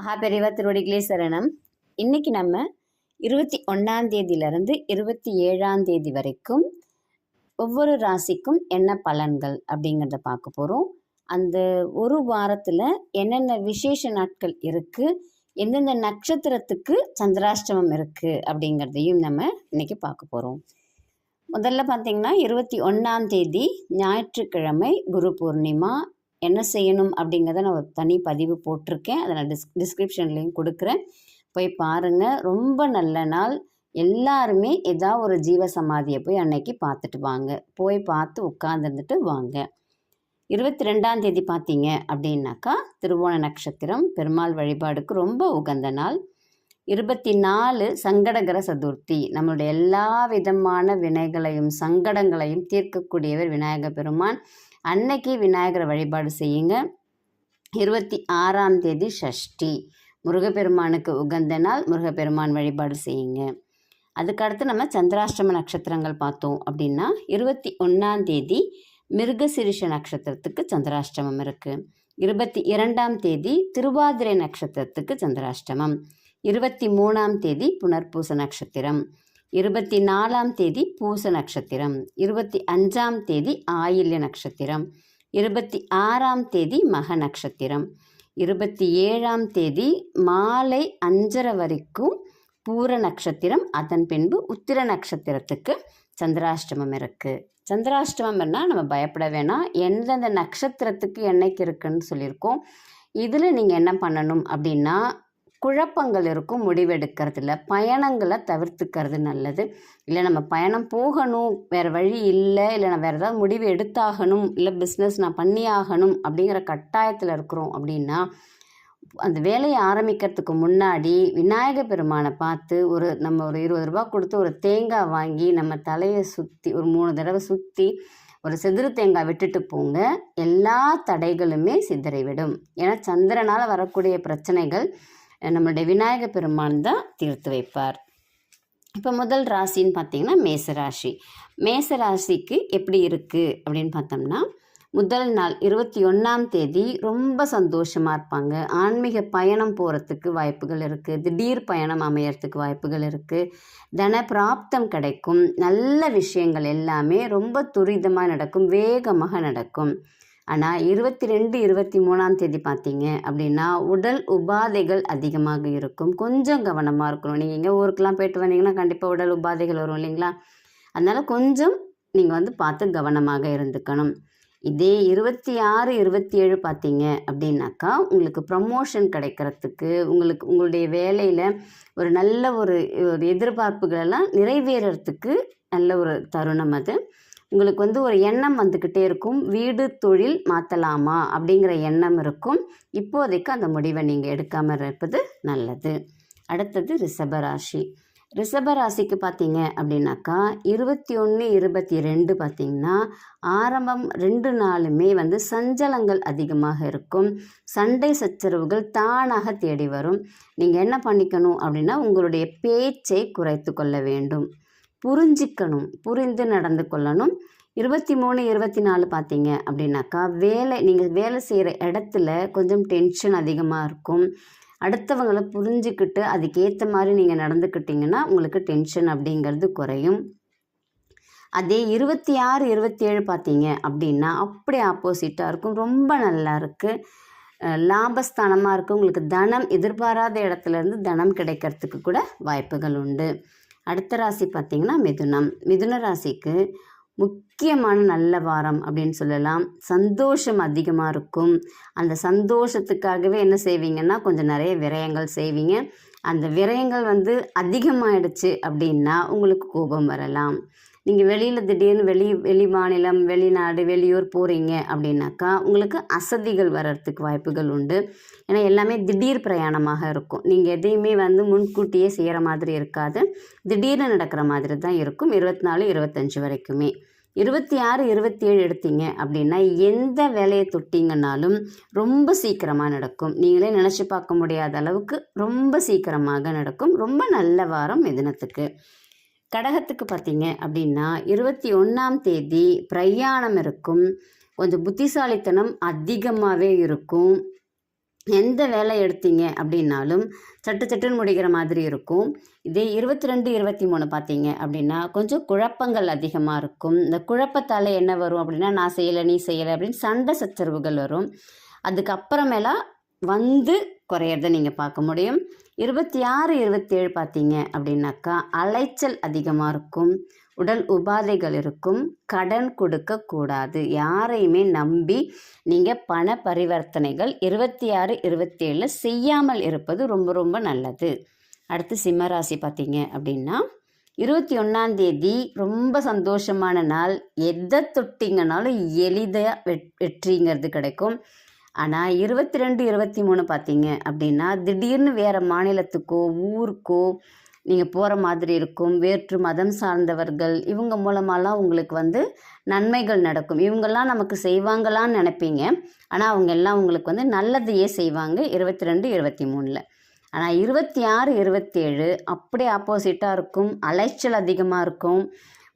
மகாபெரிவா திருவடிகளே சரணம் இன்னைக்கு நம்ம இருபத்தி ஒன்றாந்தேதியிலேருந்து இருபத்தி ஏழாம் தேதி வரைக்கும் ஒவ்வொரு ராசிக்கும் என்ன பலன்கள் அப்படிங்கிறத பார்க்க போகிறோம் அந்த ஒரு வாரத்தில் என்னென்ன விசேஷ நாட்கள் இருக்குது எந்தெந்த நட்சத்திரத்துக்கு சந்திராஷ்டமம் இருக்குது அப்படிங்கிறதையும் நம்ம இன்றைக்கி பார்க்க போகிறோம் முதல்ல பார்த்தீங்கன்னா இருபத்தி ஒன்றாம் தேதி ஞாயிற்றுக்கிழமை குரு பூர்ணிமா என்ன செய்யணும் அப்படிங்கிறத நான் ஒரு தனி பதிவு போட்டிருக்கேன். அதை நான் டிஸ் டிஸ்கிரிப்ஷன்லேயும் கொடுக்குறேன். போய் பாருங்கள் ரொம்ப நல்ல நாள். எல்லாருமே ஏதாவது ஒரு ஜீவ சமாதியை போய் அன்னைக்கு பார்த்துட்டு வாங்க. போய் பார்த்து உட்காந்துருந்துட்டு வாங்க. இருபத்தி ரெண்டாம் தேதி பார்த்தீங்க அப்படின்னாக்கா திருவோண நட்சத்திரம் பெருமாள் வழிபாடுக்கு ரொம்ப உகந்த நாள். இருபத்தி நாலு சங்கடகர சதுர்த்தி. நம்மளுடைய எல்லா விதமான வினைகளையும் சங்கடங்களையும் தீர்க்கக்கூடியவர் விநாயக பெருமான். அன்னைக்கு விநாயகரை வழிபாடு செய்யுங்க. இருபத்தி ஆறாம் தேதி ஷஷ்டி. முருகப்பெருமானுக்கு உகந்த நாள் முருகப்பெருமான் வழிபாடு செய்யுங்க. அதுக்கடுத்து நம்ம சந்திராஷ்டம நட்சத்திரங்கள் பார்த்தோம் அப்படின்னா இருபத்தி ஒன்றாம் தேதி மிருகசிரிஷ நட்சத்திரத்துக்கு சந்திராஷ்டமம் இருக்குது இருபத்தி இரண்டாம் தேதி திருவாதிரை நட்சத்திரத்துக்கு சந்திராஷ்டமம். இருபத்தி மூணாம் தேதி புனர்பூச நட்சத்திரம். இருபத்தி நாலாம் தேதி பூச நட்சத்திரம் இருபத்தி அஞ்சாம் தேதி ஆயில்ய நட்சத்திரம் இருபத்தி ஆறாம் தேதி மக நட்சத்திரம் இருபத்தி ஏழாம் தேதி மாலை அஞ்சரை வரைக்கும் பூர நட்சத்திரம் அதன் பின்பு உத்திர நட்சத்திரத்துக்கு சந்திராஷ்டமம் இருக்குது சந்திராஷ்டமம்னா நம்ம பயப்பட வேணாம். எந்தெந்த நட்சத்திரத்துக்கு என்னைக்கு இருக்குன்னு சொல்லியிருக்கோம். இதில் நீங்கள் என்ன பண்ணணும் அப்படின்னா குழப்பங்கள் இருக்கும் முடிவெடுக்கிறதுல பயணங்களை தவிர்த்துக்கிறது நல்லது. இல்லை நம்ம பயணம் போகணும் வேறு வழி இல்லை இல்லை நான் வேறு ஏதாவது முடிவு எடுத்தாகணும் இல்லை பிஸ்னஸ் நான் பண்ணி ஆகணும் அப்படிங்கிற கட்டாயத்தில் இருக்கிறோம் அப்படின்னா அந்த வேலையை ஆரம்பிக்கிறதுக்கு முன்னாடி விநாயகர் பெருமானை பார்த்து ஒரு நம்ம ஒரு இருபது ரூபா கொடுத்து ஒரு தேங்காய் வாங்கி நம்ம தலையை சுற்றி ஒரு மூணு தடவை சுற்றி ஒரு செதுரு தேங்காய் விட்டுட்டு போங்க. எல்லா தடைகளுமே சிதறிவிடும். ஏன்னா சந்திரனால் வரக்கூடிய பிரச்சனைகள் நம்மளுடைய விநாயக பெருமான் தான் தீர்த்து வைப்பார். இப்போ முதல் ராசின்னு பார்த்தீங்கன்னா மேசராசி. மேசராசிக்கு எப்படி இருக்குது அப்படின்னு பார்த்தோம்னா முதல் நாள் இருபத்தி ஒன்றாம் தேதி ரொம்ப சந்தோஷமாக இருப்பாங்க. ஆன்மீக பயணம் போகிறதுக்கு வாய்ப்புகள் இருக்குது திடீர் பயணம் அமையறதுக்கு வாய்ப்புகள் இருக்குது தன பிராப்தம் கிடைக்கும். நல்ல விஷயங்கள் எல்லாமே ரொம்ப துரிதமாக நடக்கும். வேகமாக நடக்கும். ஆனால் இருபத்தி ரெண்டு இருபத்தி மூணாம் தேதி பார்த்தீங்க அப்படின்னா உடல் உபாதைகள் அதிகமாக இருக்கும். கொஞ்சம் கவனமாக இருக்கணும். நீங்கள் எங்கே ஊருக்கெலாம் போயிட்டு வந்தீங்கன்னா கண்டிப்பாக உடல் உபாதைகள் வரும் இல்லைங்களா? அதனால் கொஞ்சம் நீங்கள் வந்து பார்த்து கவனமாக இருந்துக்கணும். இதே இருபத்தி ஆறு இருபத்தி ஏழு பார்த்தீங்க அப்படின்னாக்கா உங்களுக்கு ப்ரமோஷன் கிடைக்கிறதுக்கு உங்களுக்கு உங்களுடைய வேலையில் ஒரு நல்ல ஒரு ஒரு எதிர்பார்ப்புகளெல்லாம் நிறைவேறத்துக்கு நல்ல ஒரு தருணம் அது. உங்களுக்கு வந்து ஒரு எண்ணம் வந்துக்கிட்டே இருக்கும். வீடு தொழில் மாற்றலாமா அப்படிங்கிற எண்ணம் இருக்கும். இப்போதைக்கு அந்த முடிவை நீங்கள் எடுக்காமல் இருப்பது நல்லது. அடுத்தது ரிஷபராசி. ரிஷபராசிக்கு பார்த்தீங்க அப்படின்னாக்கா இருபத்தி ஒன்று இருபத்தி ரெண்டு பார்த்தீங்கன்னா ஆரம்பம் ரெண்டு நாளுமே வந்து சஞ்சலங்கள் அதிகமாக இருக்கும். சண்டை சச்சரவுகள் தானாக தேடி வரும். நீங்கள் என்ன பண்ணிக்கணும் அப்படின்னா உங்களுடைய பேச்சை குறைத்து கொள்ள வேண்டும். புரிஞ்சிக்கணும் புரிந்து நடந்து கொள்ளணும். இருபத்தி மூணு இருபத்தி நாலு பார்த்தீங்க அப்படின்னாக்கா வேலை நீங்கள் வேலை செய்கிற இடத்துல கொஞ்சம் டென்ஷன் அதிகமாக இருக்கும். அடுத்தவங்களை புரிஞ்சுக்கிட்டு அதுக்கேற்ற மாதிரி நீங்கள் நடந்துக்கிட்டிங்கன்னா உங்களுக்கு டென்ஷன் அப்படிங்கிறது குறையும். அதே இருபத்தி ஆறு இருபத்தி ஏழு பார்த்தீங்க அப்படின்னா அப்படியே ஆப்போசிட்டாக இருக்கும். ரொம்ப நல்லா இருக்குது லாபஸ்தானமாக இருக்குது உங்களுக்கு தனம் எதிர்பாராத இடத்துலேருந்து தனம் கிடைக்கிறதுக்கு கூட வாய்ப்புகள் உண்டு. அடுத்த ராசி பார்த்திங்கன்னா மிதுனம். மிதுன ராசிக்கு முக்கியமான நல்ல வாரம் அப்படின்னு சொல்லலாம். சந்தோஷம் அதிகமாக இருக்கும். அந்த சந்தோஷத்துக்காகவே என்ன செய்வீங்கன்னா கொஞ்சம் நிறைய விரயங்கள் செய்வீங்க. அந்த விரயங்கள் வந்து அதிகமாகிடுச்சு அப்படின்னா உங்களுக்கு கோபம் வரலாம். நீங்கள் வெளியில் திடீர்னு வெளி வெளி மாநிலம் வெளிநாடு வெளியூர் போகிறீங்க அப்படின்னாக்கா உங்களுக்கு அசதிகள் வர்றதுக்கு வாய்ப்புகள் உண்டு. ஏன்னா எல்லாமே திடீர் பிரயாணமாக இருக்கும். நீங்கள் எதையுமே வந்து முன்கூட்டியே செய்கிற மாதிரி இருக்காது. திடீர்னு நடக்கிற மாதிரி தான் இருக்கும். இருபத்தி நாலு இருபத்தஞ்சி வரைக்குமே. இருபத்தி ஆறு இருபத்தி ஏழு எடுத்தீங்க அப்படின்னா எந்த வேலையை தொட்டிங்கன்னாலும் ரொம்ப சீக்கிரமாக நடக்கும். நீங்களே நினச்சி பார்க்க முடியாத அளவுக்கு ரொம்ப சீக்கிரமாக நடக்கும். ரொம்ப நல்ல வாரம் மிதினத்துக்கு. கடகத்துக்கு பார்த்தீங்க அப்படின்னா இருபத்தி ஒன்றாம் தேதி பிரயாணம் இருக்கும். கொஞ்சம் புத்திசாலித்தனம் அதிகமாகவே இருக்கும். எந்த வேலை எடுத்தீங்க அப்படின்னாலும் சட்டு சட்டுன்னு முடிக்கிற மாதிரி இருக்கும். இதே இருபத்தி ரெண்டு இருபத்தி மூணு பார்த்தீங்க அப்படின்னா கொஞ்சம் குழப்பங்கள் அதிகமாக இருக்கும். இந்த குழப்பத்தால் என்ன வரும் அப்படின்னா நான் செய்யலை நீ செய்யலை அப்படின்னு சண்டை சச்சரவுகள் வரும். அதுக்கப்புறமேலா வந்து குறையிறத நீங்கள் பார்க்க முடியும். இருபத்தி ஆறு இருபத்தி ஏழு பார்த்தீங்க அப்படின்னாக்கா அலைச்சல் அதிகமாக இருக்கும் உடல் உபாதைகள் இருக்கும் கடன் கொடுக்கக்கூடாது யாரையுமே நம்பி நீங்கள் பண பரிவர்த்தனைகள் இருபத்தி ஆறு இருபத்தி ஏழில் செய்யாமல் இருப்பது ரொம்ப ரொம்ப நல்லது. அடுத்து சிம்மராசி பார்த்தீங்க அப்படின்னா இருபத்தி ஒன்றாம் தேதி ரொம்ப சந்தோஷமான நாள். எதை தொட்டிங்கனாலும் எளிதாக வெட் வெற்றிங்கிறது கிடைக்கும். ஆனால் இருபத்தி ரெண்டு இருபத்தி மூணு பார்த்தீங்க அப்படின்னா திடீர்னு வேறு மாநிலத்துக்கோ ஊருக்கோ நீங்கள் போகிற மாதிரி இருக்கும். வேற்று மதம் சார்ந்தவர்கள் இவங்க மூலமாலாம் உங்களுக்கு வந்து நன்மைகள் நடக்கும். இவங்கெல்லாம் நமக்கு செய்வாங்களான்னு நினைப்பீங்க. ஆனால் அவங்க எல்லாம் உங்களுக்கு வந்து நல்லதையே செய்வாங்க இருபத்தி ரெண்டு இருபத்தி மூணில் ஆனால் இருபத்தி ஆறு இருபத்தேழு அப்படியே ஆப்போசிட்டாக இருக்கும். அலைச்சல் அதிகமாக இருக்கும்.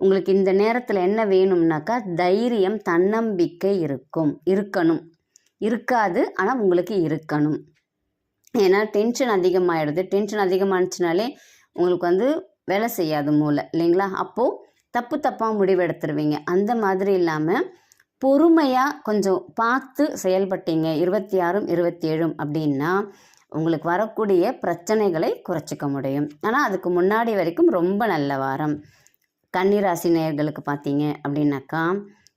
உங்களுக்கு இந்த நேரத்தில் என்ன வேணும்னாக்கா தைரியம் தன்னம்பிக்கை இருக்கும். இருக்கணும். இருக்காது ஆனால் உங்களுக்கு இருக்கணும். ஏன்னா டென்ஷன் அதிகமாகிடுது டென்ஷன் அதிகமானுச்சுனாலே உங்களுக்கு வந்து வேலை செய்யாது மூளை இல்லைங்களா? அப்போது தப்பு தப்பாக முடிவெடுத்துருவீங்க. அந்த மாதிரி இல்லாமல் பொறுமையாக கொஞ்சம் பார்த்து செயல்பட்டீங்க இருபத்தி ஆறும் இருபத்தி ஏழும் அப்படின்னா உங்களுக்கு வரக்கூடிய பிரச்சனைகளை குறைச்சிக்க முடியும். ஆனால் அதுக்கு முன்னாடி வரைக்கும் ரொம்ப நல்ல வாரம். கன்னிராசி நேயர்களுக்கு பார்த்தீங்க அப்படின்னாக்கா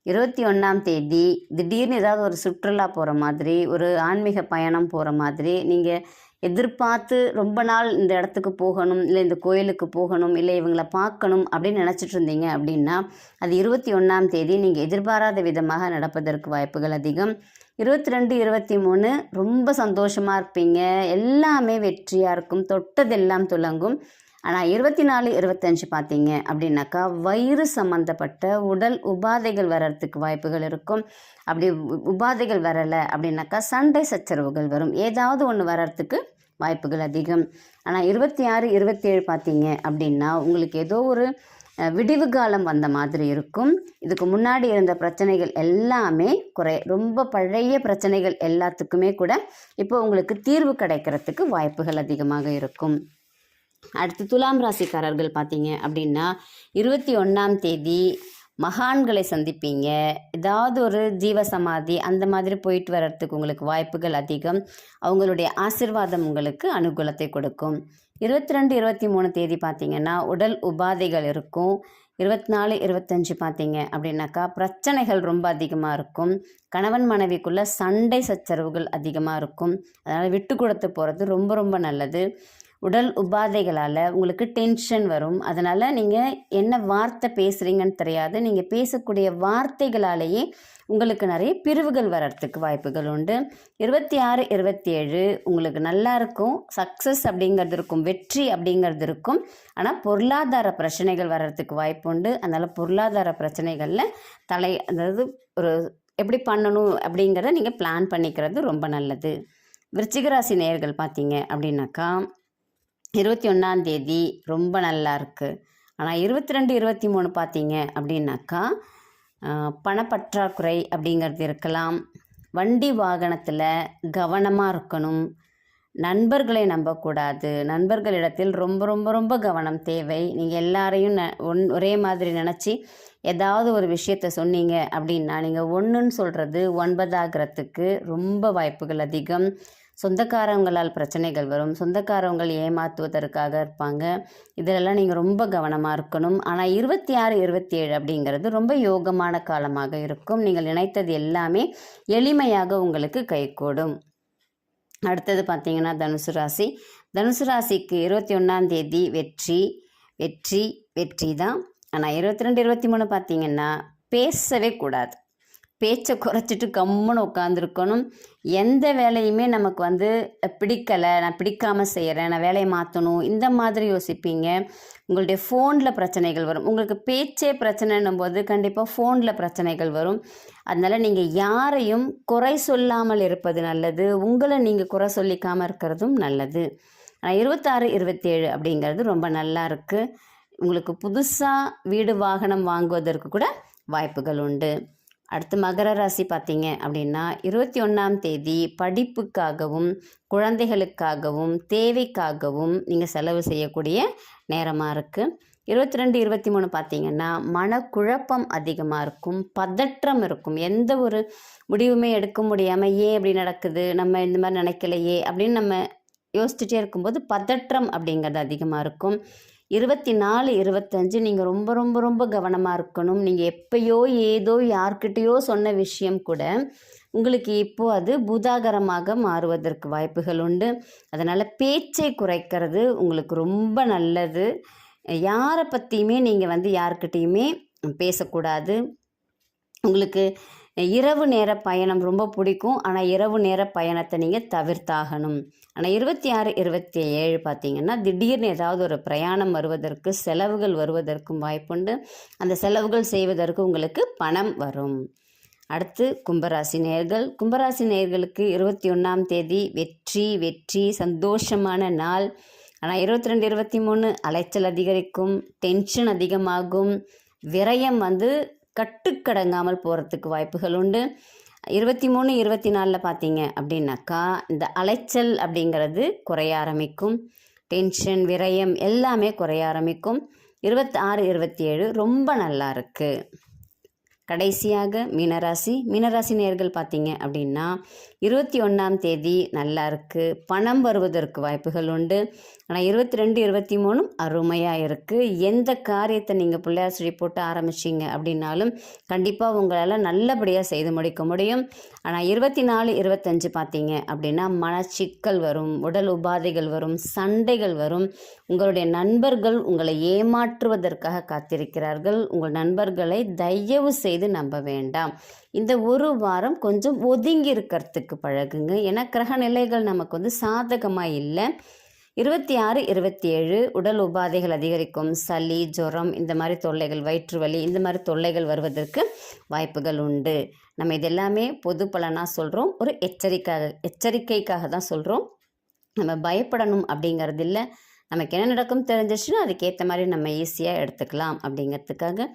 இருபத்தி ஒன்றாம் தேதி திடீர்னு ஏதாவது ஒரு சுற்றுலா போகிற மாதிரி ஒரு ஆன்மீக பயணம் போகிற மாதிரி நீங்கள் எதிர்பார்த்து ரொம்ப நாள் இந்த இடத்துக்கு போகணும் இல்லை இந்த கோயிலுக்கு போகணும் இல்லை இவங்கள பார்க்கணும் அப்படின்னு நினச்சிட்டு இருந்தீங்க அப்படின்னா அது இருபத்தி ஒன்றாம் தேதி நீங்கள் எதிர்பாராத விதமாக நடப்பதற்கு வாய்ப்புகள் அதிகம். இருபத்தி ரெண்டு இருபத்தி மூணு ரொம்ப சந்தோஷமாக இருப்பீங்க. எல்லாமே வெற்றியாக இருக்கும். தொட்டதெல்லாம் துலங்கும் ஆனால் இருபத்தி நாலு இருபத்தஞ்சு பார்த்தீங்க அப்படின்னாக்கா வயிறு சம்மந்தப்பட்ட உடல் உபாதைகள் வர்றதுக்கு வாய்ப்புகள் இருக்கும். அப்படி உ- உபாதைகள் வரலை அப்படின்னாக்கா சண்டை சச்சரவுகள் வரும். ஏதாவது ஒன்று வர்றதுக்கு வாய்ப்புகள் அதிகம். ஆனால் இருபத்தி ஆறு இருபத்தேழு பார்த்தீங்க அப்படின்னா உங்களுக்கு ஏதோ ஒரு விடிவு காலம் வந்த மாதிரி இருக்கும். இதுக்கு முன்னாடி இருந்த பிரச்சனைகள் எல்லாமே குறை ரொம்ப பழைய பிரச்சனைகள் எல்லாத்துக்குமே கூட இப்போ உங்களுக்கு தீர்வு கிடைக்கிறதுக்கு வாய்ப்புகள் அதிகமாக இருக்கும். அடுத்து துலாம் ராசிக்காரர்கள் பார்த்தீங்க அப்படின்னா இருபத்தி ஒன்றாம் தேதி மகான்களை சந்திப்பீங்க. ஏதாவது ஒரு ஜீவசமாதி அந்த மாதிரி போயிட்டு வர்றதுக்கு உங்களுக்கு வாய்ப்புகள் அதிகம். அவங்களுடைய ஆசிர்வாதம் உங்களுக்கு அனுகூலத்தை கொடுக்கும். இருபத்தி ரெண்டு இருபத்தி மூணு தேதி பார்த்தீங்கன்னா உடல் உபாதைகள் இருக்கும். இருபத்தி நாலு இருபத்தஞ்சு பார்த்தீங்க அப்படின்னாக்கா பிரச்சனைகள் ரொம்ப அதிகமாக இருக்கும். கணவன் மனைவிக்குள்ளே சண்டை சச்சரவுகள் அதிகமாக இருக்கும். அதனால் விட்டு கொடுத்து போகிறது ரொம்ப ரொம்ப நல்லது. உடல் உபாதைகளால் உங்களுக்கு டென்ஷன் வரும். அதனால் நீங்கள் என்ன வார்த்தை பேசுகிறீங்கன்னு தெரியாது. நீங்கள் பேசக்கூடிய வார்த்தைகளாலேயே உங்களுக்கு நிறைய பிரிவுகள் வர்றதுக்கு வாய்ப்புகள் உண்டு. இருபத்தி ஆறு இருபத்தி ஏழு உங்களுக்கு நல்லா இருக்கும். சக்ஸஸ் அப்படிங்கிறது இருக்கும். வெற்றி அப்படிங்கிறது இருக்கும். ஆனால் பொருளாதார பிரச்சனைகள் வர்றதுக்கு வாய்ப்பு உண்டு. அதனால் பொருளாதார பிரச்சனைகளில் தலை அதாவது ஒரு எப்படி பண்ணணும் அப்படிங்கிறத நீங்கள் பிளான் பண்ணிக்கிறது ரொம்ப நல்லது. விருச்சிகராசி நேயர்கள் பார்த்தீங்க அப்படின்னாக்கா இருபத்தி ஒன்றாம் தேதி ரொம்ப நல்லா இருக்குது ஆனால் இருபத்தி ரெண்டு இருபத்தி மூணு பார்த்தீங்க அப்படின்னாக்கா பணப்பற்றாக்குறை அப்படிங்கிறது இருக்கலாம். வண்டி வாகனத்தில் கவனமாக இருக்கணும். நண்பர்களை நம்பக்கூடாது. நண்பர்களிடத்தில் ரொம்ப ரொம்ப ரொம்ப கவனம் தேவை. நீங்கள் எல்லாரையும் ந ஒன் ஒரே மாதிரி நினச்சி ஏதாவது ஒரு விஷயத்த சொன்னீங்க அப்படின்னா நீங்கள் ஒன்றுன்னு சொல்கிறது ஒன்பதாகிறதுக்கு ரொம்ப வாய்ப்புகள் அதிகம். சொந்தக்காரவங்களால் பிரச்சனைகள் வரும். சொந்தக்காரவங்கள் ஏமாத்துவதற்காக இருப்பாங்க. இதிலெல்லாம் நீங்கள் ரொம்ப கவனமாக இருக்கணும். ஆனால் இருபத்தி ஆறு இருபத்தி ஏழு அப்படிங்கிறது ரொம்ப யோகமான காலமாக இருக்கும். நீங்கள் நினைத்தது எல்லாமே எளிமையாக உங்களுக்கு கைகூடும். அடுத்தது பார்த்தீங்கன்னா தனுசு ராசி. தனுசு ராசிக்கு இருபத்தி ஒன்றாம் தேதி வெற்றி வெற்றி வெற்றி தான் ஆனால் இருபத்தி ரெண்டு இருபத்தி மூணு பார்த்தீங்கன்னா பேசவே கூடாது. பேச்சை குறைச்சிட்டு கம்முன்னு உட்காந்துருக்கணும் எந்த வேலையுமே நமக்கு வந்து பிடிக்கலை நான் பிடிக்காமல் செய்கிறேன் நான் வேலையை மாற்றணும் இந்த மாதிரி யோசிப்பீங்க. உங்களுடைய ஃபோனில் பிரச்சனைகள் வரும். உங்களுக்கு பேச்சே பிரச்சனைன்னும் போது கண்டிப்பாக ஃபோனில் பிரச்சனைகள் வரும். அதனால் நீங்கள் யாரையும் குறை சொல்லாமல் இருப்பது நல்லது. உங்களை நீங்கள் குறை சொல்லிக்காமல் இருக்கிறதும் நல்லது. ஆனால் இருபத்தாறு இருபத்தேழு அப்படிங்கிறது ரொம்ப நல்லா இருக்குது உங்களுக்கு புதுசாக வீடு வாகனம் வாங்குவதற்கு கூட வாய்ப்புகள் உண்டு. அடுத்து மகர ராசி பார்த்தீங்க அப்படின்னா இருபத்தி ஒன்றாம் தேதி படிப்புக்காகவும் குழந்தைகளுக்காகவும் தேவைக்காகவும் நீங்கள் செலவு செய்யக்கூடிய நேரமாக இருக்குது இருபத்தி ரெண்டு இருபத்தி மூணு பார்த்தீங்கன்னா மனக்குழப்பம் அதிகமாக இருக்கும் பதற்றம் இருக்கும். எந்த ஒரு முடிவுமே எடுக்க முடியாமல் ஏன் இப்படி நடக்குது? நம்ம இந்த மாதிரி நினைக்கலையே? அப்படின்னு நம்ம யோசிச்சுட்டே இருக்கும்போது பதற்றம் அப்படிங்கிறது அதிகமாக இருக்கும். இருபத்தி நாலு இருபத்தஞ்சு நீங்கள் ரொம்ப ரொம்ப ரொம்ப கவனமாக இருக்கணும். நீங்கள் எப்பயோ ஏதோ யார்கிட்டயோ சொன்ன விஷயம் கூட உங்களுக்கு இப்போது அது பூதாகரமாக மாறுவதற்கு வாய்ப்புகள் உண்டு. அதனால் பேச்சை குறைக்கிறது உங்களுக்கு ரொம்ப நல்லது. யாரை பற்றியுமே நீங்கள் வந்து யார்கிட்டேயுமே பேசக்கூடாது. உங்களுக்கு இரவு நேர பயணம் ரொம்ப பிடிக்கும். ஆனால் இரவு நேர பயணத்தை நீங்கள் தவிர்த்தாகணும். ஆனால் இருபத்தி ஆறு இருபத்தி ஏழு பார்த்தீங்கன்னா திடீர்னு ஏதாவது ஒரு பிரயாணம் வருவதற்கு செலவுகள் வருவதற்கும் வாய்ப்புண்டு. அந்த செலவுகள் செய்வதற்கு உங்களுக்கு பணம் வரும். அடுத்து கும்பராசி நேர்கள். கும்பராசி நேர்களுக்கு இருபத்தி ஒன்றாம் தேதி வெற்றி வெற்றி சந்தோஷமான நாள். ஆனால் இருபத்தி ரெண்டு இருபத்தி மூணு அலைச்சல் அதிகரிக்கும் டென்ஷன் அதிகமாகும். விரயம் வந்து கட்டுக்கடங்காமல் போகிறதுக்கு வாய்ப்புகள் உண்டு. இருபத்தி மூணு இருபத்தி நாலில் பார்த்தீங்க அப்படின்னாக்கா இந்த அலைச்சல் அப்படிங்கிறது குறைய ஆரம்பிக்கும். டென்ஷன் விரயம் எல்லாமே குறைய ஆரம்பிக்கும். இருபத்தாறு இருபத்தி ஏழு ரொம்ப நல்லா இருக்குது கடைசியாக மீனராசி. மீனராசி நேர்கள் பார்த்தீங்க அப்படின்னா இருபத்தி ஒன்றாம் தேதி நல்லா இருக்குது பணம் வருவதற்கு வாய்ப்புகள் உண்டு. ஆனால் இருபத்தி ரெண்டு இருபத்தி மூணும் அருமையாக இருக்குது எந்த காரியத்தை நீங்கள் பிள்ளையார் சொல்லி போட்டு ஆரம்பிச்சிங்க அப்படின்னாலும் கண்டிப்பாக உங்களால் நல்லபடியாக செய்து முடிக்க முடியும். ஆனால் இருபத்தி நாலு இருபத்தஞ்சு பார்த்தீங்க அப்படின்னா மனச்சிக்கல் வரும் உடல் உபாதைகள் வரும் சண்டைகள் வரும். உங்களுடைய நண்பர்கள் உங்களை ஏமாற்றுவதற்காக காத்திருக்கிறார்கள். உங்கள் நண்பர்களை தயவு செய்து நம்ப வேண்டாம். இந்த ஒரு வாரம் கொஞ்சம் ஒதுங்கி இருக்கிறதுக்கு பழகுங்க. ஏன்னா கிரக நிலைகள் நமக்கு வந்து சாதகமாக இல்லை. இருபத்தி ஆறு இருபத்தி ஏழு உடல் உபாதைகள் அதிகரிக்கும். சளி ஜுரம் இந்த மாதிரி தொல்லைகள் வயிற்று வலி இந்த மாதிரி தொல்லைகள் வருவதற்கு வாய்ப்புகள் உண்டு. நம்ம இதெல்லாமே பொது பலனாக சொல்கிறோம் ஒரு எச்சரிக்கை எச்சரிக்கைக்காக தான் சொல்கிறோம் நம்ம பயப்படணும் அப்படிங்கிறது இல்லை. நமக்கு என்ன நடக்கும் தெரிஞ்சிச்சுன்னா அதுக்கேற்ற மாதிரி நம்ம ஈஸியாக எடுத்துக்கலாம் அப்படிங்கிறதுக்காக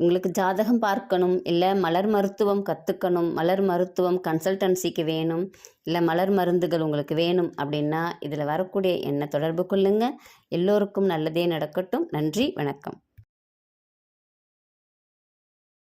உங்களுக்கு ஜாதகம் பார்க்கணும் இல்லை மலர் மருத்துவம் கற்றுக்கணும் மலர் மருத்துவம் கன்சல்டன்சிக்கு வேணும் இல்லை மலர் மருந்துகள் உங்களுக்கு வேணும் அப்படின்னா இதில் வரக்கூடிய என்ன தொடர்பு கொள்ளுங்கள் எல்லோருக்கும் நல்லதே நடக்கட்டும். நன்றி வணக்கம்.